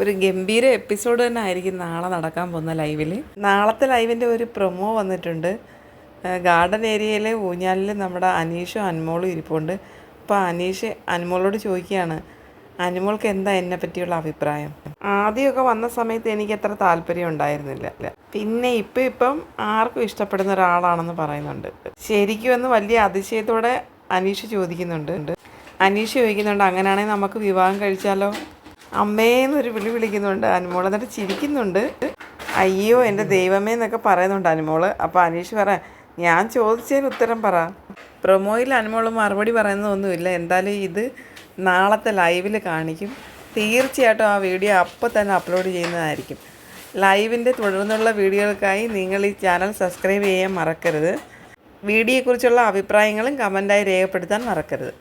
ഒരു ഗംഭീര എപ്പിസോഡ് തന്നെ ആയിരിക്കും നാളെ നടക്കാൻ പോകുന്ന ലൈവിൽ നാളത്തെ ലൈവിന്റെ ഒരു പ്രൊമോ വന്നിട്ടുണ്ട്. ഗാർഡൻ ഏരിയയിലെ ഊഞ്ഞാലിൽ നമ്മുടെ അനീഷും അൻമോളും ഇരിപ്പുണ്ട്. അപ്പോൾ അനീഷ് അൻമോളോട് ചോദിക്കുകയാണ് അനിമോൾക്ക് എന്താ എന്നെ പറ്റിയുള്ള അഭിപ്രായം? ആദ്യമൊക്കെ വന്ന സമയത്ത് എനിക്ക് അത്ര താല്പര്യം ഉണ്ടായിരുന്നില്ല. പിന്നെ ഇപ്പം ഇപ്പം ആർക്കും ഇഷ്ടപ്പെടുന്ന ഒരാളാണെന്ന് പറയുന്നുണ്ട്. ശരിക്കും എന്ന് വലിയ അതിശയത്തോടെ അനീഷ് ചോദിക്കുന്നുണ്ട്. അനീഷ് ചോദിക്കുന്നുണ്ട് അങ്ങനെയാണെങ്കിൽ നമുക്ക് വിവാഹം കഴിച്ചാലോ? അമ്മേന്നൊരു വിളി വിളിക്കുന്നുണ്ട് അനുമോൾ എന്നിട്ട് ചിരിക്കുന്നുണ്ട്. അയ്യോ എന്റെ ദൈവമേ എന്നൊക്കെ പറയുന്നുണ്ട് അനുമോൾ അപ്പോൾ അനീഷ് പറ ഞാൻ ചോദിച്ചതിന് ഉത്തരം പറ. പ്രൊമോയിൽ അനുമോൾ മറുപടി പറയുന്നതൊന്നുമില്ല. എന്തായാലും ഇത് നാളത്തെ ലൈവിൽ കാണിക്കും. തീർച്ചയായിട്ടും ആ വീഡിയോ അപ്പോൾ തന്നെ അപ്ലോഡ് ചെയ്യുന്നതായിരിക്കും. ലൈവിന്റെ തുടർന്നുള്ള വീഡിയോകൾക്കായി നിങ്ങൾ ഈ ചാനൽ സബ്സ്ക്രൈബ് ചെയ്യാൻ മറക്കരുത്. വീഡിയോയെക്കുറിച്ചുള്ള അഭിപ്രായങ്ങളും കമന്റായി രേഖപ്പെടുത്താൻ മറക്കരുത്.